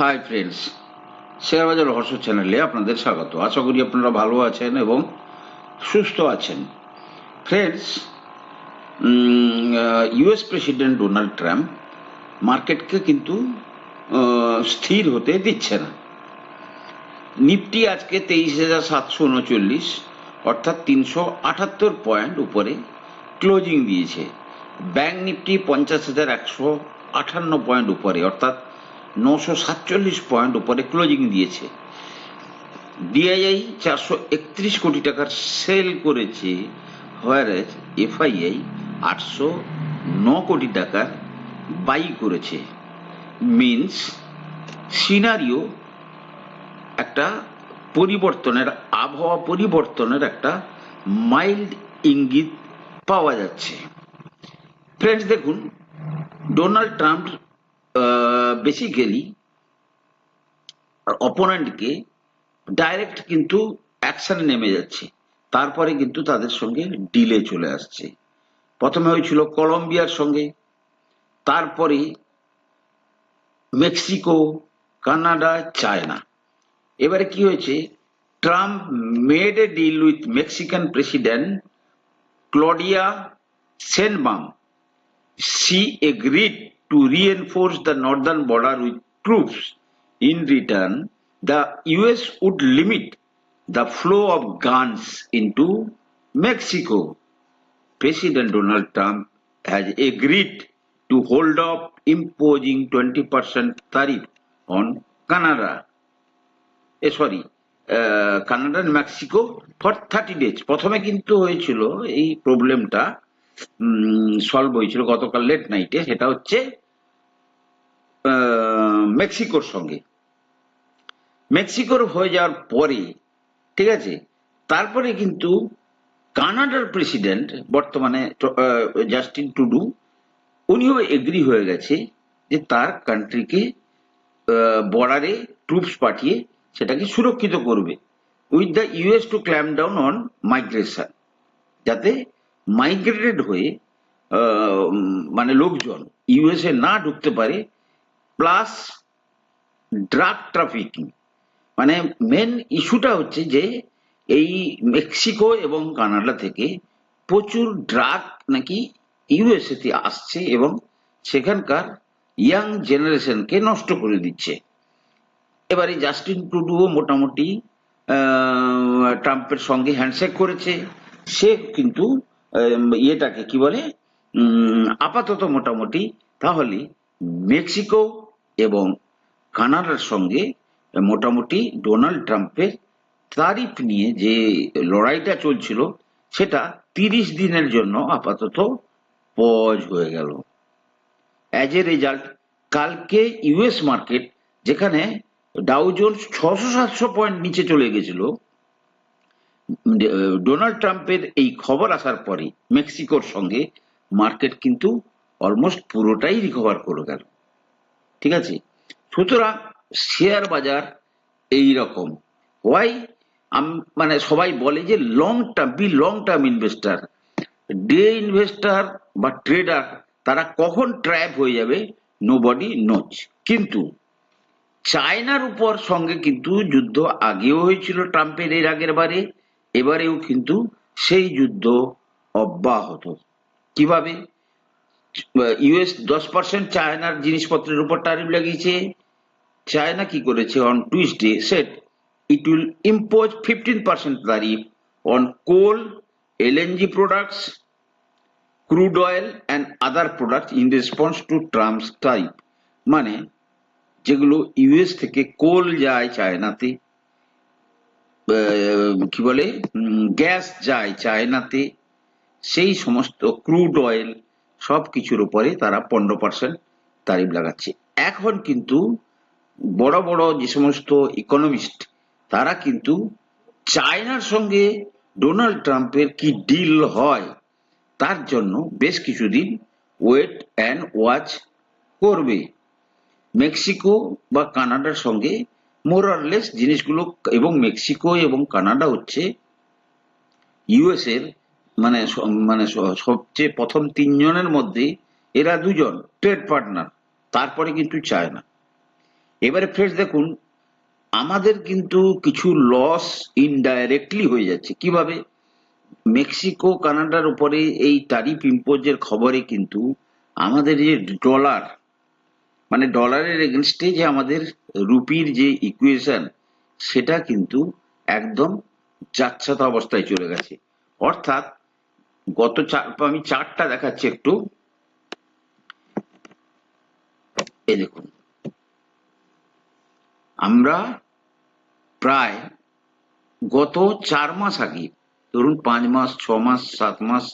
Hi friends share বাজার রহস্য চ্যানেলে আপনাদের স্বাগত। আশা করি আপনারা ভালো আছেন এবং সুস্থ আছেন। Friends US president Donald Trump মার্কেটকে কিন্তু স্থির হতে দিচ্ছে না। নিফটি আজকে তেইশ হাজার সাতশো উনচল্লিশ, অর্থাৎ তিনশো আটাত্তর পয়েন্ট উপরে ক্লোজিং দিয়েছে। ব্যাংক নিফটি পঞ্চাশ হাজার একশো আটান্ন পয়েন্ট উপরে, অর্থাৎ নশো সাতচল্লিশ পয়েন্ট উপরে ক্লোজিং দিয়েছে। ডিআইআই চারশো একত্রিশ কোটি টাকার সেল করেছে হোয়ারেজ এফআইআই আটশো ন কোটি টাকার বাই করেছে। মিন্স সিনারিও একটা পরিবর্তনের, আবহাওয়া পরিবর্তনের একটা মাইল্ড ইঙ্গিত পাওয়া যাচ্ছে। ফ্রেন্ডস দেখুন ডোনাল্ড ট্রাম্প বেসিক্যালি অপোনেন্টকে ডাইরেক্ট কিন্তু অ্যাকশনে নেমে যাচ্ছে। তারপরে কিন্তু তাদের সঙ্গে ডিলে চলে আসছে। প্রথমে হয়েছিল কলম্বিয়ার সঙ্গে, তারপরে মেক্সিকো, কানাডা, চায়না। এবারে কি হয়েছে, Trump made a deal with Mexican president Claudia Sheinbaum she agreed to reinforce the northern border with troops. In return, the US would limit the flow of guns into Mexico. President Donald Trump has agreed to hold off imposing 20% tariff on Canada. Eh, sorry, Canada Mexico for thirty days প্রথমে কিন্তু হয়েছিল এই প্রবলেমটা solve হয়েছিল গতকাল late নাইটে সেটা হচ্ছে মেক্সিকোর সঙ্গে। মেক্সিকোর হয়ে যাওয়ার পরে, ঠিক আছে, তারপরে কিন্তু কানাডার প্রেসিডেন্ট, বর্তমানে জাস্টিন টুডু উনিও এগ্রি হয়ে গেছে যে তার কান্ট্রিকে বর্ডারে ট্রুপস পাঠিয়ে সেটাকে সুরক্ষিত করবে। With the US to clamp down on migration যাতে মাইগ্রেটেড হয়ে মানে লোকজন ইউএসএ না ঢুকতে পারে প্লাস ড্রাগ ট্রাফিকিং মানে মেন ইস্যুটা হচ্ছে যে, এই মেক্সিকো এবং কানাডা থেকে প্রচুর ড্রাগ নাকি ইউএসএ তে আসছে এবং সেখানকার ইয়াং জেনারেশনকে নষ্ট করে দিচ্ছে। এবারে জাস্টিন টুডুও মোটামুটি ট্রাম্পের সঙ্গে হ্যান্ডশেক করেছে। সে কিন্তু ইয়েটাকে কি বলে? আপাতত মোটামুটি তাহলে মেক্সিকো এবং কানাডার সঙ্গে মোটামুটি ডোনাল্ড ট্রাম্পের তারিফ নিয়ে যে লড়াইটা চলছিল, সেটা তিরিশ দিনের জন্য আপাতত পজ হয়ে গেল। অ্যাজ এ রেজাল্ট কালকে ইউএস মার্কেট, যেখানে ডাউ জোন্স ছশো সাতশো পয়েন্ট নিচে চলে গেছিল ডোনাল্ড ট্রাম্পের এই খবর আসার পরে মেক্সিকোর সঙ্গে মার্কেট কিন্তু অলমোস্ট পুরোটাই রিকভার করে গেল। ঠিক আছে? সুতরাং শেয়ার বাজার এই রকম ওয়াই মানে সবাই বলে যে long term be long term investor day investor বা ট্রেডার তারা কখন ট্র্যাপ হয়ে যাবে? নো বডি নোচ কিন্তু চায়নার উপর সঙ্গে কিন্তু যুদ্ধ আগেও হয়েছিল ট্রাম্পের এর আগের বারে। এবারেও কিন্তু সেই যুদ্ধ অব্যাহত। কীভাবে? ইউএস দশ পার্সেন্ট চায়নার জিনিসপত্রের উপর ট্যারিফ লাগিয়েছে। চায়না কি করেছে? On Tuesday said it will impose fifteen percent tariff on coal LNG products crude oil and other product in response to Trump's type মানে যেগুলো ইউএস থেকে কোল যায় চায়নাতে কি বলে? গ্যাস যায় চায়নাতে, সেই সমস্ত ক্রুড অয়েল সব কিছুর উপরে তারা পনেরো পার্সেন্ট তারিফ লাগাচ্ছে। এখন কিন্তু বড় বড় যে সমস্ত ইকোনমিস্ট তারা কিন্তু চায়নার সঙ্গে ডোনাল্ড ট্রাম্পের কি ডিল হয়, তার জন্য বেশ কিছুদিন ওয়েট অ্যান্ড ওয়াচ করবে। মেক্সিকো বা কানাডার সঙ্গে মোরারলেস জিনিসগুলো এবং মেক্সিকো এবং কানাডা হচ্ছে ইউএস এর মানে মানে সবচেয়ে প্রথম তিনজনের মধ্যে এরা দুজন ট্রেড পার্টনার তারপরে কিন্তু চায়না এবারে ফ্রেন্ডস দেখুন, আমাদের কিন্তু কিছু লস ইনডাইরেক্টলি হয়ে যাচ্ছে। কীভাবে? মেক্সিকো কানাডার উপরে এই টারিফ ইম্পোজের খবরে কিন্তু আমাদের যে ডলার মানে ডলারের এগেনস্টে যে আমাদের রুপির যে ইকুয়েশন সেটা কিন্তু একদম যাচ্ছাত অবস্থায় চলে গেছে। অর্থাৎ গত আমি চারটা দেখাচ্ছি একটু। এই দেখুন। আমরা প্রায় গত চার মাস আগে, ধরুন পাঁচ মাস, ছ মাস, সাত মাস,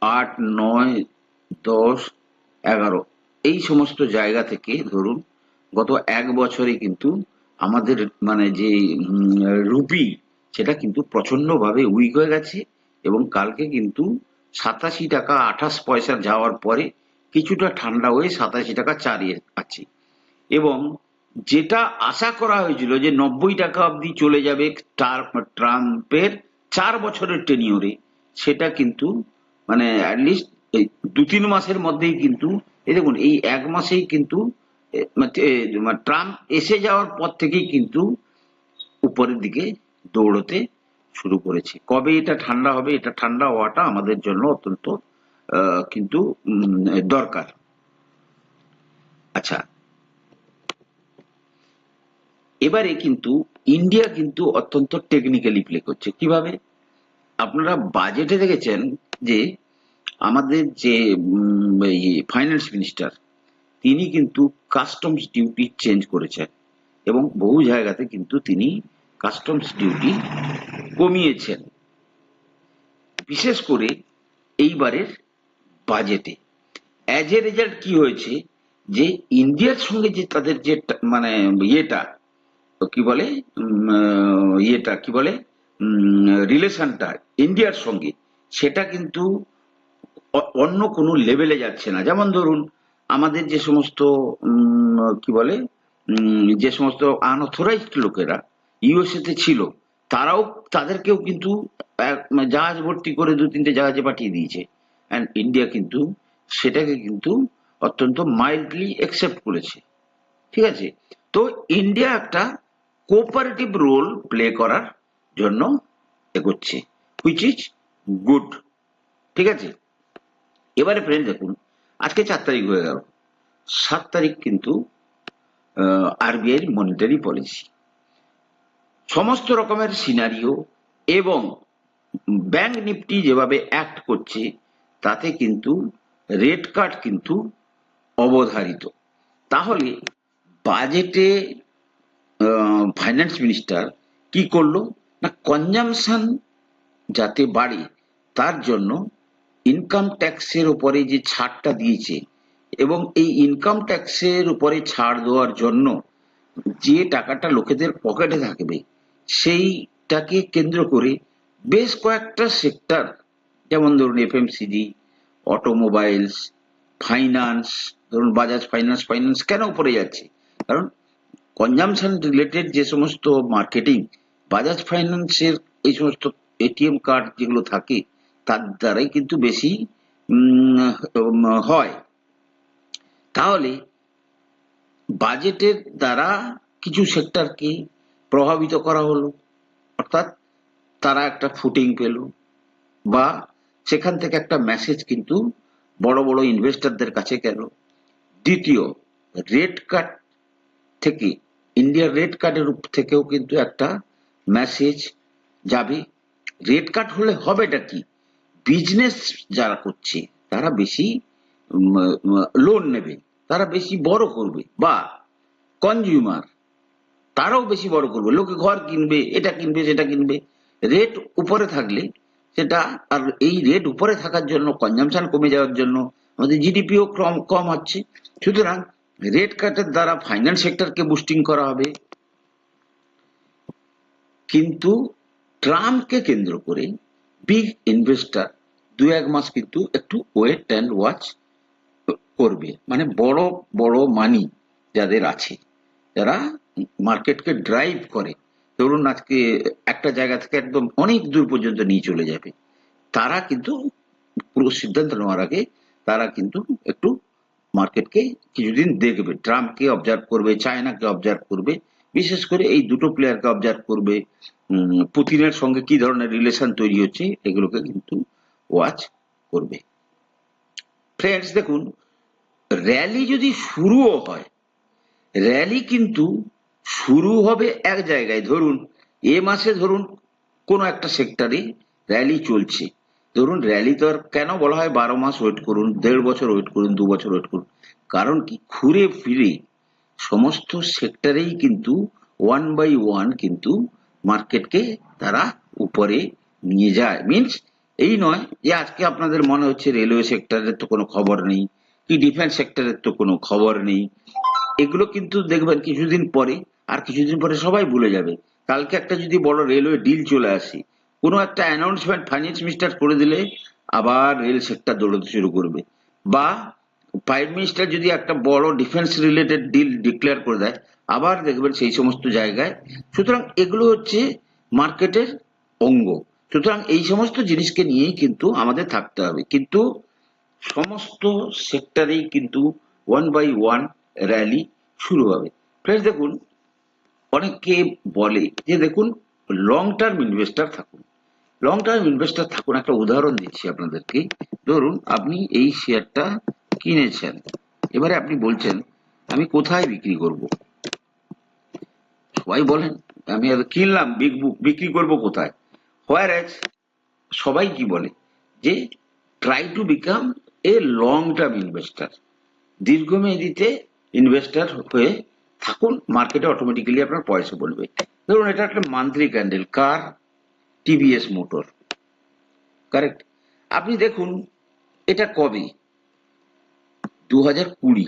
আট, নয়, দশ, এগারো এই সমস্ত জায়গা থেকে ধরুন, গত এক বছরে কিন্তু আমাদের মানে যে রুপি, সেটা কিন্তু প্রচন্ডভাবে উইক হয়ে গেছে এবং কালকে কিন্তু সাতাশি টাকা আঠাশ পয়সা যাওয়ার পরে কিছুটা ঠান্ডা হয়ে সাতাশি টাকা চারিয়ে আছে এবং যেটা আশা করা হয়েছিল যে নব্বই টাকা অবধি চলে যাবে টার- ট্রাম্পের চার বছরের টেনিওরে সেটা কিন্তু মানে অ্যাটলিস্ট দু তিন মাসের মধ্যেই কিন্তু এই দেখুন এই এক মাসেই কিন্তু এ, মানে, মানে ট্রাম্প এসে যাওয়ার পর থেকেই কিন্তু উপরের দিকে দৌড়তে শুরু করেছে। কবে এটা ঠান্ডা হবে এটা ঠান্ডা হওয়াটা আমাদের জন্য অত্যন্ত কিন্তু দরকার। আচ্ছা। এবারে কিন্তু ইন্ডিয়া কিন্তু অত্যন্ত টেকনিক্যালি প্লে করছে। কীভাবে? আপনারা বাজেটে দেখেছেন যে আমাদের যে ফাইন্যান্স মিনিস্টার তিনি কিন্তু কাস্টমস ডিউটি চেঞ্জ করেছেন এবং বহু জায়গাতে কিন্তু তিনি কাস্টমস ডিউটি কমিয়েছেন। বিশেষ করে এইবারের বাজেটে অ্যাজ এ রেজাল্ট কি হয়েছে? যে ইন্ডিয়ার সঙ্গে যে তাদের যে মানে ইয়েটা, কি বলে ইয়েটা, কি বলে রিলেশনটা ইন্ডিয়ার সঙ্গে, সেটা কিন্তু অন্য কোনো লেভেলে যাচ্ছে না। যেমন ধরুন, আমাদের যে সমস্ত কি বলে যে সমস্ত আনঅথরাইজড লোকেরা ইউএসএ তে ছিল, তারাও তাদেরকেও কিন্তু মানে জাহাজ ভর্তি করে দু তিনটে জাহাজে পাঠিয়ে দিয়েছে। অ্যান্ড ইন্ডিয়া কিন্তু সেটাকে কিন্তু অত্যন্ত মাইল্ডলি অ্যাকসেপ্ট করেছে। ঠিক আছে? তো ইন্ডিয়া একটা কোঅপারেটিভ রোল প্লে করার জন্য এগোচ্ছে হুইচ ইজ গুড ঠিক আছে? এবারে ফ্রেন্ড দেখুন, আজকে চার তারিখ হয়ে গেল। সাত তারিখ কিন্তু আরবিআই মনিটারি পলিসি সমস্ত রকমের সিনারিও এবং ব্যাংক নিফটি যেভাবে অ্যাক্ট করছে, তাতে কিন্তু রেড কার্ড কিন্তু অবধারিত। তাহলে বাজেটে ফাইন্যান্স মিনিস্টার কি করল? না কনজামশন যাতে বাড়ে, তার জন্য ইনকাম ট্যাক্সের উপরে যে ছাড়টা দিয়েছে এবং এই ইনকাম ট্যাক্সের উপরে ছাড় দেওয়ার জন্য যে টাকাটা লোকেদের পকেটে থাকবে, সেইটাকে কেন্দ্র করে বেশ কয়েকটা সেক্টর যেমন ধরুন এফএমসিজি অটোমোবাইলস ফাইন্যান্স ধরুন বাজাজ ফাইন্যান্স ফাইন্যান্স কেন উপরে যাচ্ছে? কারণ কনজামশন রিলেটেড যে সমস্ত মার্কেটিং বাজাজ ফাইন্যান্সের এই সমস্ত এটিএম কার্ড যেগুলো থাকে তার দ্বারাই কিন্তু বেশি হয়। তাহলে বাজেটের দ্বারা কিছু সেক্টরকে প্রভাবিত করা হলো। অর্থাৎ তারা একটা ফুটিং পেল বা সেখান থেকে একটা মেসেজ কিন্তু বড় বড় ইনভেস্টরদের কাছে গেল। দ্বিতীয় রেড কার্ড থেকে ইন্ডিয়ার রেড কার্ডের থেকেও কিন্তু একটা মেসেজ যাবে। রেড কার্ড হলে হবেটা কি? বিজনেস যারা করছে, তারা বেশি লোন নেবে, তারা বেশি বড় করবে, বা কনজিউমার তারাও বেশি বড় করবে, লোকে ঘর কিনবে, এটা কিনবে, সেটা কিনবে রেট উপরে থাকলে সেটা, আর এই রেট উপরে থাকার জন্য কনজামশন কমে যাওয়ার জন্য, আমাদের জিডিপিও কম কম হচ্ছে, সুতরাং রেট কাটের দ্বারা ফাইন্যান্স সেক্টরকে বুস্টিং করা হবে। কিন্তু ট্রাম্পকে কেন্দ্র করে বিগ ইনভেস্টর দু এক মাস কিন্তু একটু ওয়েট অ্যান্ড ওয়াচ করবে। মানে বড় বড় মানি যাদের আছে, যারা মার্কেটকে ড্রাইভ করে। ধরুন আজকে একটা জায়গা থেকে একদম অনেক দূর পর্যন্ত নিয়ে চলে যাবে। তারা কিন্তু পুরো সিদ্ধান্ত নেওয়ার আগে তারা কিন্তু একটু মার্কেটকে কিছুদিন দেখবে। ট্রাম্পকে অবজার্ভ করবে চায়নাকে অবজার্ভ করবে। বিশেষ করে এই দুটো প্লেয়ারকে অবজার্ভ করবে। পুতিনের সঙ্গে কি ধরনের রিলেশন তৈরি হচ্ছে, এগুলোকে কিন্তু ওয়াচ করবে। ফ্রেন্ডস দেখুন র্যালি যদি শুরুও হয় র্যালি কিন্তু শুরু হবে এক জায়গায়। ধরুন, এ মাসে ধরুন কোনো একটা সেক্টরে র্যালি চলছে। ধরুন র্যালি তো আর কেন বলা হয় বারো মাস ওয়েট করুন, দেড় বছর ওয়েট করুন, দু বছর ওয়েট করুন? কারণ কি? ঘুরে ফিরে সমস্ত সেক্টরেই কিন্তু ওয়ান বাই ওয়ান কিন্তু মার্কেটকে তারা উপরে নিয়ে যায়। মিনস এই নয় যে আজকে আপনাদের মনে হচ্ছে রেলওয়ে সেক্টরের তো কোনো খবর নেই, কি ডিফেন্স সেক্টরের তো কোনো খবর নেই। এগুলো কিন্তু দেখবেন কিছুদিন পরে, আর কিছুদিন পরে সবাই ভুলে যাবে। কালকে একটা যদি বড় রেলওয়ে ডিল চলে আসে, কোনো একটা অ্যানাউন্সমেন্ট ফাইন্যান্স মিনিস্টার করে দিলে আবার রেল সেক্টর দৌড়াতে শুরু করবে। বা প্রাইম মিনিস্টার যদি একটা বড় ডিফেন্স রিলেটেড ডিল ডিক্লেয়ার করে দেয়, আবার দেখবেন সেই সমস্ত জায়গায়। সুতরাং এগুলো হচ্ছে মার্কেটের অঙ্গ। সুতরাং এই সমস্ত জিনিসকে নিয়েই কিন্তু আমাদের থাকতে হবে। কিন্তু সমস্ত সেক্টরেই কিন্তু ওয়ান বাই ওয়ান র্যালি শুরু হবে। ফ্রেন্ডস দেখুন অনেকে বলে যে দেখুন লং টার্ম ইনভেস্টার থাকুন। লং টার্ম ইনভেস্টার থাকুন, একটা উদাহরণ দিচ্ছি আপনাদেরকে। ধরুন, আপনি এই শেয়ারটা কিনেছেন। এবারে আপনি বলছেন, আমি কোথায় বিক্রি করব? সবাই বলেন, আমি কিনলাম বিক্রি করব কোথায়? হোয়ার সবাই কি বলে? যে try to become a long term investor দীর্ঘমেয়াদীতে investor হয়ে থাকুন মার্কেটে অটোমেটিক্যালি আপনার পয়সা বলবে। ধরুন, এটা একটা মান্থলি ক্যান্ডেল কার? টিভিএস মোটর কারেক্ট আপনি দেখুন, এটা কবে? দু হাজার কুড়ি।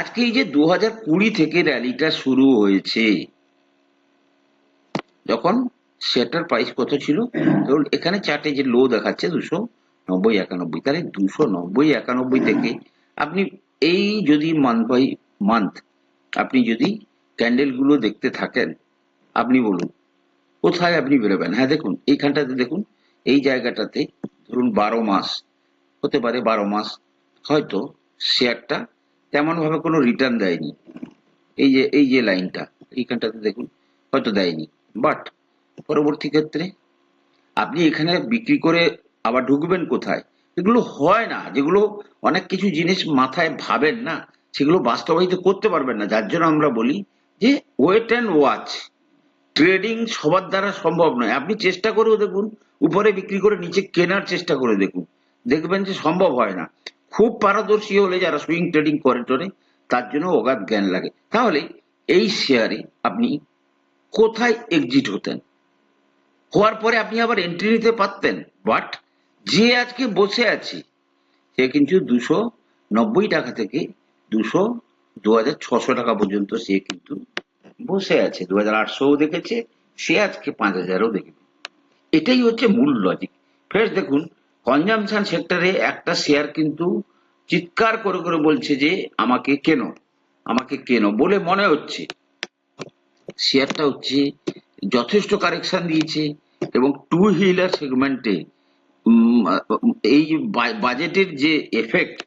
আজকে এই যে দু হাজার কুড়ি থেকে র্যালিটা শুরু হয়েছে, যখন শেয়ারটার প্রাইস কত ছিল? ধরুন, এখানে চার্টে যে লো দেখাচ্ছে দুশো নব্বই একানব্বই, তাহলে দুশো নব্বই একানব্বই থেকে আপনি এই যদি মান্থ বাই মান্থ আপনি যদি ক্যান্ডেলগুলো দেখতে থাকেন, আপনি বলুন, কোথায় আপনি বেরোবেন? হ্যাঁ দেখুন, এইখানটাতে দেখুন, এই জায়গাটাতে ধরুন বারো মাস, হতে পারে বারো মাস, হয়তো শেয়ারটা তেমন ভাবে কোনো রিটার্ন দেয়নি। এই যে এই যে লাইনটা এইখানটাতে দেখুন, হয়তো দেয়নি। বাট পরবর্তী ক্ষেত্রে আপনি এখানে বিক্রি করে আবার ঢুকবেন কোথায়? এগুলো হয় না। যেগুলো অনেক কিছু জিনিস মাথায় ভাবেন না, সেগুলো বাস্তবায়িত করতে পারবেন না। যার জন্য আমরা বলি যে ওয়েট অ্যান্ড ওয়াচ ট্রেডিং সবার দ্বারা সম্ভব নয়। আপনি চেষ্টা করেও দেখুন, উপরে বিক্রি করে নিচে কেনার চেষ্টা করে দেখুন। দেখবেন যে সম্ভব হয় না। খুব পারদর্শী হলে যারা সুইং ট্রেডিং করে টোরে, তার জন্য অগাধ জ্ঞান লাগে। তাহলে এই শেয়ারে আপনি কোথায় এক্সিট হতেন? হওয়ার পরে আপনি আবার এন্ট্রি নিতে পারতেন। বাট যে আজকে বসে আছে, সে কিন্তু দুশো নব্বই টাকা থেকে দুশো দু হাজার ছশো টাকা পর্যন্ত সে কিন্তু বসে আছে। দু হাজার আটশোও দেখেছে, সে আজকে পাঁচ হাজারও দেখবে। এটাই হচ্ছে মূল লজিক ফ্রেন্ডস দেখুন কনজামশন সেক্টরে একটা শেয়ার কিন্তু চিৎকার করে করে বলছে যে, আমাকে কেন? আমাকে কেন? বলে মনে হচ্ছে। শেয়ারটা হচ্ছে যথেষ্ট কারেকশন দিয়েছে এবং টু হুইলার সেগমেন্টে এই বাজেটের যে এফেক্ট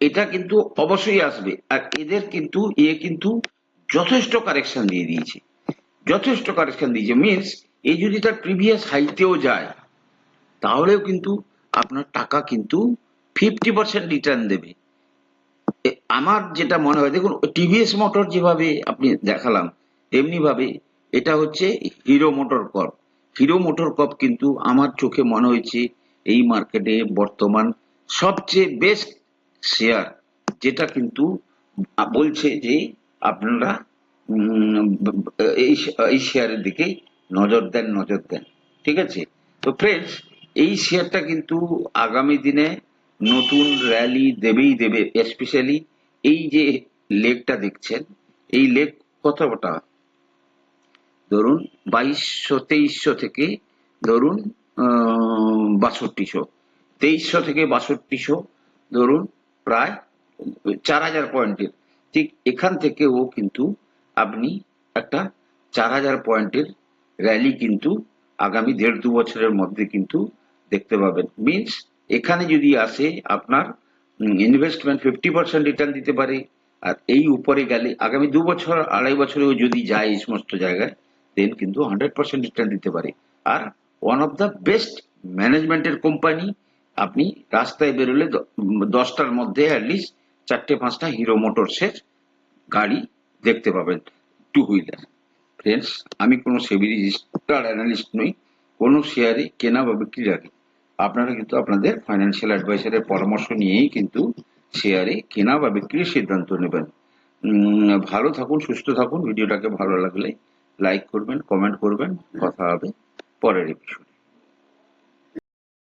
এটা কিন্তু অবশ্যই আসবে। আর এদের কিন্তু, এ কিন্তু যথেষ্ট কারেকশন দিয়ে দিয়েছে। যথেষ্ট কারেকশন দিয়েছে। মিনস এই যদি তার প্রিভিয়াস হাইতেও যায়, তাহলেও কিন্তু আপনার টাকা কিন্তু ফিফটি পার্সেন্ট রিটার্ন দেবে। আমার যেটা মনে হয়, দেখুন টিভিএস মোটর যেভাবে আপনি দেখালাম তেমনি ভাবে এটা হচ্ছে Hero motor corp. Hero motor corp কিন্তু আমার চোখে মনে হয়েছে এই মার্কেটে বর্তমান সবচেয়ে বেস্ট শেয়ার যেটা কিন্তু বলছে যে আপনারা এই শেয়ারের দিকে নজর দেন নজর দেন। ঠিক আছে? তো ফ্রেন্ডস এই শেয়ারটা কিন্তু আগামী দিনে নতুন র্যালি দেবেই দেবে। স্পেশালি এই যে লেকটা দেখছেন, এই লেগ কতটা ধরুন বাইশশো, তেইশশো থেকে ধরুন বাষট্টিশো। তেইশশো থেকে বাষট্টিশো, ধরুন, প্রায় চার হাজার পয়েন্টের। ঠিক এখান থেকেও কিন্তু আপনি একটা চার হাজার পয়েন্টের র্যালি কিন্তু আগামী দেড় দু বছরের মধ্যে কিন্তু দেখতে পাবেন। মিনস এখানে যদি আসে আপনার ইনভেস্টমেন্ট ফিফটি পার্সেন্ট রিটার্ন দিতে পারে, আর এই উপরে গেলে আগামী দু বছর, আড়াই বছরেও যদি যায় এই সমস্ত জায়গায় দেন কিন্তু হান্ড্রেড পার্সেন্ট রিটার্ন দিতে পারে। আর ওয়ান অফ দ্য বেস্ট ম্যানেজমেন্টের কোম্পানি আপনি রাস্তায় বেরোলে দশটার মধ্যে অ্যাটলিস্ট চারটে, পাঁচটা হিরো মোটরসের গাড়ি দেখতে পাবেন টু হুইলার ফ্রেন্ডস আমি কোনো সেবি রেজিস্টার অ্যানালিস্ট নই, কোনো শেয়ারে কেনা বা বিক্রি আগে আপনারা কিন্তু আপনাদের ফাইন্যান্সিয়াল অ্যাডভাইসারের পরামর্শ নিয়েই কিন্তু শেয়ারে কেনা বা বিক্রির সিদ্ধান্ত নেবেন। ভালো থাকুন, সুস্থ থাকুন, ভিডিওটাকে ভালো লাগলে লাইক করবেন কমেন্ট করবেন কথা হবে পরের এপিসোড